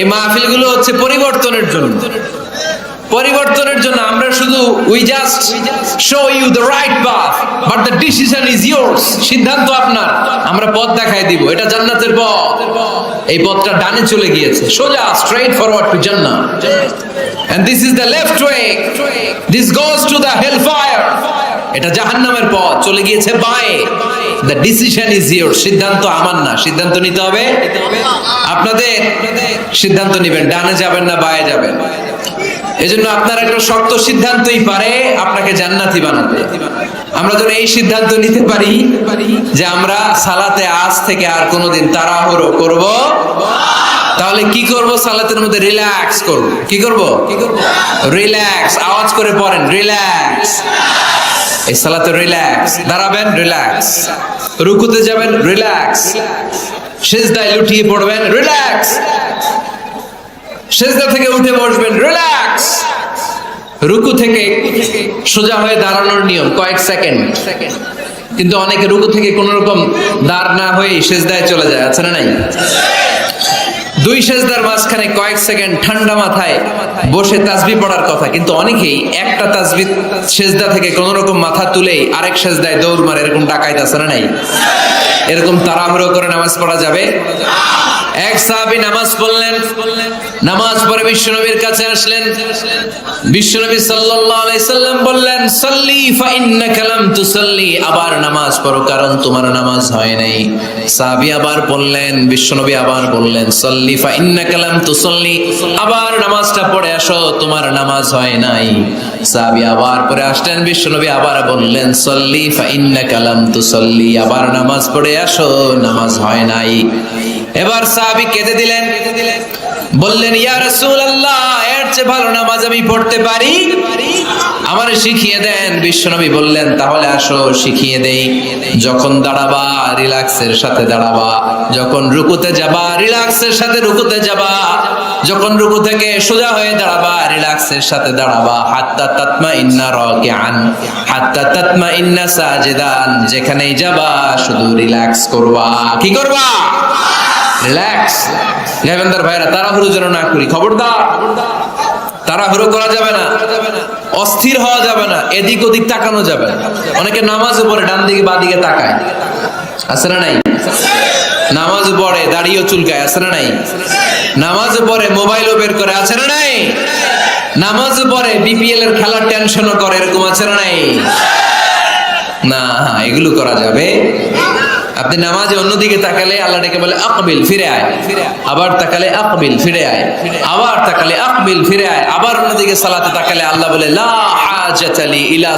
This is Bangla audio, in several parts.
এই মাহফিলগুলো হচ্ছে পরিবর্তনের জন্য। পরিবর্তনের জন্য আমরা শুধু we just show you the right path but the decision is yours সিদ্ধান্ত আপনার। আমরা পথ দেখাই দিব। এটা জান্নাতের পথ। এই পথটা ডানে চলে গিয়েছে। সোজা স্ট্রেট ফরওয়ার্ড টু জান্নাত and this is the left way this goes to the hell fire এটা জাহান্নামের পথ। চলে গিয়েছে বাঁয়ে। দ্য ডিসিশন ইজ ইয়োর সিদ্ধান্ত আমার না। সিদ্ধান্ত নিতে হবে? আপনাদের সিদ্ধান্ত নেবেন। ডানে যাবেন না, বায়ে যাবেন। এজন্য আপনার একটা শক্ত সিদ্ধান্তই পারে, আপনাকে জান্নাতি বানাতে আমরা যেন এই সিদ্ধান্ত নিতে পারি যে আমরা সালাতে আজ থেকে আর কোনোদিন তাড়াহুড়ো করব তাহলে কি করব? সালাতের মধ্যে রিল্যাক্স করব। কি করব? রিল্যাক্স। আওয়াজ করে পড়েন। রিল্যাক্স। এই সালাতে রিল্যাক্স দাঁড়াবেন রিল্যাক্স রুকুতে যাবেন রিল্যাক্স লুটিয়ে পড়বেন রিল্যাক্স থেকে উঠে বসবেন রিল্যাক্স রুকু থেকে সোজা হয়ে দাঁড়ানোর নিয়ম, কয়েক সেকেন্ড। কিন্তু অনেকে রুকু থেকে কোন রকম দাঁড় না হয়ে সেজদায় চলে যায়, আছে না নাই? দুই সেজদার মাঝখানে কয়েক সেকেন্ড ঠান্ডা মাথায় বসে তাজবি পড়ার কথা, কিন্তু অনেকেই একটা তাজবি সেজদা থেকে কোন রকম মাথা তুলে আরেক সেজদায় দৌড় মারে, এরকম ডাকাইতে আছে না নাই? এরকম তাড়াহুড়ো করে নামাজ পড়া যাবে? এক সাহাবী নামাজ পড়লেন, নামাজ পড়ে বিশ্বনবীর কাছে আসলেন। বিশ্বনবী সাল্লাল্লাহু সাল্লাম বললেন, সাল্লি ফা ইন্নাকা লাম আবার নামাজ পড়ো, কারণ তোমার নামাজ হয় নাই। সাহাবী আবার বললেন, বিশ্বনবী আবার বললেন, সাল্লি ফা ইন্নাকা লাম তুসাল্লি। আবার নামাজটা পড়ে আসো, তোমার নামাজ হয় নাই। সাহাবী আবার পড়ে আসলেন, বিশ্বনবী আবার বললেন, সাল্লি ফা ইন্নাকা লাম তুসাল্লি। আবার নামাজ পড়ে আসো, নামাজ হয় নাই। এবার সাহাবী কেঁদে দিলেন। বললেন, ইয়া রাসূলুল্লাহ, এর চেয়ে ভালো নামাজ আমি পড়তে পারি? আমারে শিখিয়ে দেন, বিশ্বনবী বললেন, তাহলে আসো, শিখিয়ে দেই। যখন দাঁড়াবা, রিল্যাক্সের সাথে দাঁড়াবা। যখন রুকুতে যাবা, রিল্যাক্সের সাথে রুকুতে যাবা। যখন রুকু থেকে সোজা হয়ে দাঁড়াবা, রিল্যাক্সের সাথে দাঁড়াবা। হাত্তা তাতমা ইন্না রাকিআন, হাত্তা তাতমা ইন্না সাজিদান। যেখানেই যাবা, শুধু রিল্যাক্স করবা। কি করবা? রিল্যাক্স লেভেন্দার ভাইরা, তাড়াহুড়ো যেন না করি। খবরদার। তাড়াহুড়ো করা যাবে না। অস্থির হওয়া যাবে না। এদিক ওদিক তাকানো যাবে না। অনেকে নামাজ পড়ে, ডান দিকে, বা দিকে তাকায়। আছে না নাই? নামাজ পড়ে, দাড়িও চুলকায়। আছে না নাই? নামাজ পড়ে, মোবাইলও বের করে। আছে না নাই? নামাজ পড়ে, বিপিএল এর খেলার টেনশনও করে। এরকম আছে না নাই? না, এগুলো করা যাবে। আপনি নামাজে অন্যদিকে তাকালে আল্লাহ ডেকে বলে আকবিল ফিরে আয়। আবার তাকালে আকবিল ফিরে আয়। আবার তাকালে আকবিল ফিরে আয়। আবার অন্যদিকে সালাতে তাকালে আল্লাহ বলে, লা হাজাতা লি ইলা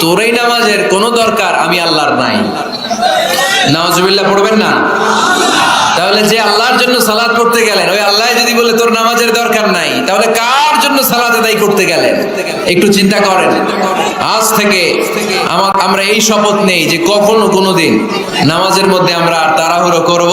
তোর এই নামাজের কোনো দরকার আমি আল্লাহর নাই। নামাজুবিল্লাহ পড়বেন না? তাহলে যে আল্লাহর জন্য সালাদ করতে গেলেন, ওই আল্লাহ যদি বলে, তোর নামাজের দরকার নাই, তাহলে কার জন্য সালাদ আদায় করতে গেলেন? একটু চিন্তা করেন। আজ থেকে আমার, আমরা এই শপথ নেই যে কখনো কোনোদিন নামাজের মধ্যে আমরা তাড়াহুড়ো করব